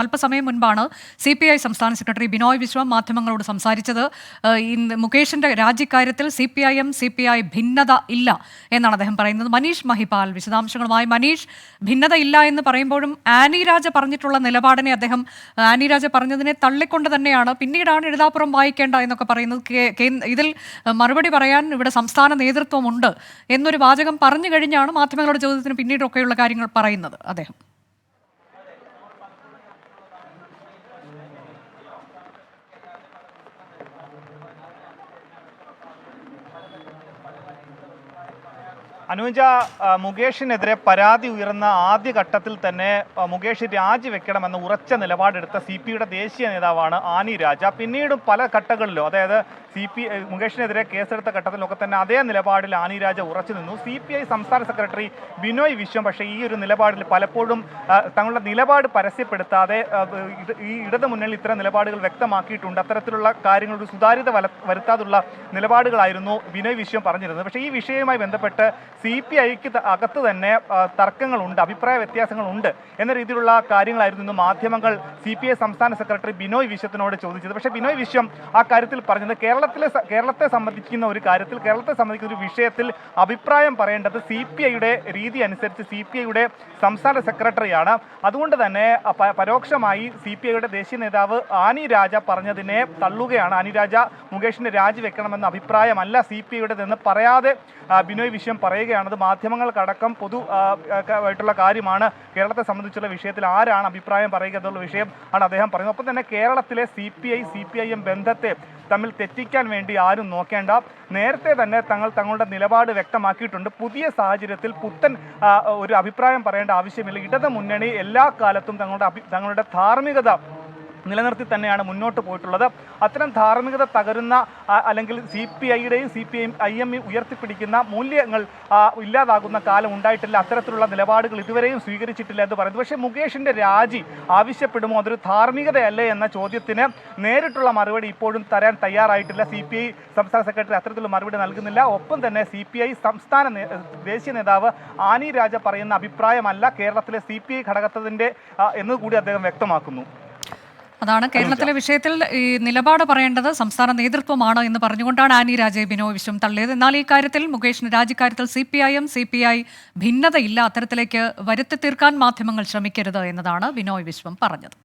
അല്പസമയം മുൻപാണ് C P I സംസ്ഥാന സെക്രട്ടറി ബിനോയ് വിശ്വം മാധ്യമങ്ങളോട് സംസാരിച്ചത്. മുകേഷിന്റെ രാജിക്കാര്യത്തിൽ C P I M C P I ഭിന്നത ഇല്ല എന്നാണ് അദ്ദേഹം പറയുന്നത്. മനീഷ് മഹിപാൽ വിശദാംശങ്ങളുമായി. മനീഷ് ഭിന്നത ഇല്ല എന്ന് പറയുമ്പോഴും ആനി രാജ പറഞ്ഞിട്ടുള്ള നിലപാടിനെ അദ്ദേഹം ആനി രാജ പറഞ്ഞതിനെ തള്ളിക്കൊണ്ട് തന്നെയാണ് പിന്നീടാണ് എഴുതാപ്പുറം വായിക്കേണ്ട എന്നൊക്കെ പറയുന്നത്. ഇതിൽ മറുപടി പറയാൻ ഇവിടെ സംസ്ഥാന നേതൃത്വമുണ്ട് എന്നൊരു വാചകം പറഞ്ഞു കഴിഞ്ഞാണ് മാധ്യമങ്ങളുടെ ചോദ്യത്തിന് പിന്നീടൊക്കെയുള്ള കാര്യങ്ങൾ പറയുന്നത് അദ്ദേഹം. അനുജ മുകേഷിനെതിരെ പരാതി ഉയർന്ന ആദ്യ ഘട്ടത്തിൽ തന്നെ മുകേഷ് രാജിവെക്കണമെന്ന് ഉറച്ച നിലപാടെടുത്ത സി പിയുടെ ദേശീയ നേതാവാണ് ആനി രാജ. പിന്നീടും പല ഘട്ടങ്ങളിലും അതായത് സി പി മുകേഷിനെതിരെ കേസെടുത്ത ഘട്ടത്തിലൊക്കെ തന്നെ അതേ നിലപാടിൽ ആനി രാജ ഉറച്ചു നിന്നു. സി പി ഐ സംസ്ഥാന സെക്രട്ടറി ബിനോയ് വിശ്വം പക്ഷേ ഈ ഒരു നിലപാടിൽ പലപ്പോഴും തങ്ങളുടെ നിലപാട് പരസ്യപ്പെടുത്താതെ ഈ ഇടതു മുന്നണി ഇത്തരം നിലപാടുകൾ വ്യക്തമാക്കിയിട്ടുണ്ട്. അത്തരത്തിലുള്ള കാര്യങ്ങൾ ഒരു സുതാര്യത വരുത്താതുള്ള നിലപാടുകളായിരുന്നു ബിനോയ് വിശ്വം പറഞ്ഞിരുന്നത്. പക്ഷേ ഈ വിഷയവുമായി ബന്ധപ്പെട്ട് സി പി ഐക്ക് അകത്ത് തന്നെ തർക്കങ്ങളുണ്ട് അഭിപ്രായ വ്യത്യാസങ്ങളുണ്ട് എന്ന രീതിയിലുള്ള കാര്യങ്ങളായിരുന്നു ഇന്ന് മാധ്യമങ്ങൾ സി പി ഐ സംസ്ഥാന സെക്രട്ടറി ബിനോയ് വിശ്വത്തിനോട് ചോദിച്ചത്. പക്ഷേ ബിനോയ് വിശ്വം ആ കാര്യത്തിൽ പറഞ്ഞത് കേരളത്തിലെ കേരളത്തെ സംബന്ധിക്കുന്ന ഒരു കാര്യത്തിൽ കേരളത്തെ സംബന്ധിക്കുന്ന ഒരു വിഷയത്തിൽ അഭിപ്രായം പറയേണ്ടത് സി പി ഐയുടെ രീതി അനുസരിച്ച് സി പി ഐയുടെ സംസ്ഥാന സെക്രട്ടറിയാണ്. അതുകൊണ്ട് തന്നെ പരോക്ഷമായി സി പി ഐയുടെ ദേശീയ നേതാവ് ആനി രാജ പറഞ്ഞതിനെ തള്ളുകയാണ്. ആനി രാജ മുകേഷിന്റെ രാജിവെക്കണമെന്ന അഭിപ്രായമല്ല സി പി ഐയുടേതെന്ന് പറയാതെ ബിനോയ് വിശ്വം പറയുകയാണത് മാധ്യമങ്ങൾക്കടക്കം പൊതു ആയിട്ടുള്ള കാര്യമാണ്. കേരളത്തെ സംബന്ധിച്ചുള്ള വിഷയത്തിൽ ആരാണ് അഭിപ്രായം പറയുക എന്നുള്ള വിഷയം ആണ് അദ്ദേഹം പറയുന്നത്. ഒപ്പം തന്നെ കേരളത്തിലെ C P I C P I M ബന്ധത്തെ തമ്മിൽ തെറ്റിക്കാൻ വേണ്ടി ആരും നോക്കേണ്ട. നേരത്തെ തന്നെ തങ്ങൾ തങ്ങളുടെ നിലപാട് വ്യക്തമാക്കിയിട്ടുണ്ട്. പുതിയ സാഹചര്യത്തിൽ പുത്തൻ ഒരു അഭിപ്രായം പറയേണ്ട ആവശ്യമില്ല. ഇടത് മുന്നണി എല്ലാ കാലത്തും തങ്ങളുടെ തങ്ങളുടെ ധാർമ്മികത നിലനിർത്തി തന്നെയാണ് മുന്നോട്ട് പോയിട്ടുള്ളത്. അത്തരം ധാർമ്മികത തകരുന്ന അല്ലെങ്കിൽ സി പി ഐയുടെയും സി പി ഐ എം ഉയർത്തിപ്പിടിക്കുന്ന മൂല്യങ്ങൾ ഇല്ലാതാകുന്ന കാലം ഉണ്ടായിട്ടില്ല. അത്തരത്തിലുള്ള നിലപാടുകൾ ഇതുവരെയും സ്വീകരിച്ചിട്ടില്ല എന്ന് പറയുന്നത്. പക്ഷേ മുകേഷിന്റെ രാജി ആവശ്യപ്പെടുമോ? അതൊരു ധാർമ്മികതയല്ലേ എന്ന ചോദ്യത്തിന് നേരിട്ടുള്ള മറുപടി ഇപ്പോഴും തരാൻ തയ്യാറായിട്ടില്ല. സി പി ഐ സംസ്ഥാന സെക്രട്ടറി അത്തരത്തിലുള്ള മറുപടി നൽകുന്നില്ല. ഒപ്പം തന്നെ സി പി ഐ സംസ്ഥാന ദേശീയ നേതാവ് ആനി രാജ പറയുന്ന അഭിപ്രായമല്ല കേരളത്തിലെ സി പി ഐ ഘടകത്തിന്റെ എന്ന് എന്നുകൂടി അദ്ദേഹം വ്യക്തമാക്കുന്നു. അതാണ് കേരളത്തിലെ വിഷയത്തിൽ ഈ നിലപാട് പറയേണ്ടത് സംസ്ഥാന നേതൃത്വമാണ് എന്ന് പറഞ്ഞുകൊണ്ടാണ് ആനി രാജയെ ബിനോയ് വിശ്വം തള്ളിയത്. എന്നാൽ ഈ കാര്യത്തിൽ മുകേഷിന് രാജിക്കാര്യത്തിൽ C P I M C P I ഭിന്നതയില്ല. അത്തരത്തിലേക്ക് വരുത്തി തീർക്കാൻ മാധ്യമങ്ങൾ ശ്രമിക്കരുത് എന്നതാണ് ബിനോയ് വിശ്വം പറഞ്ഞത്.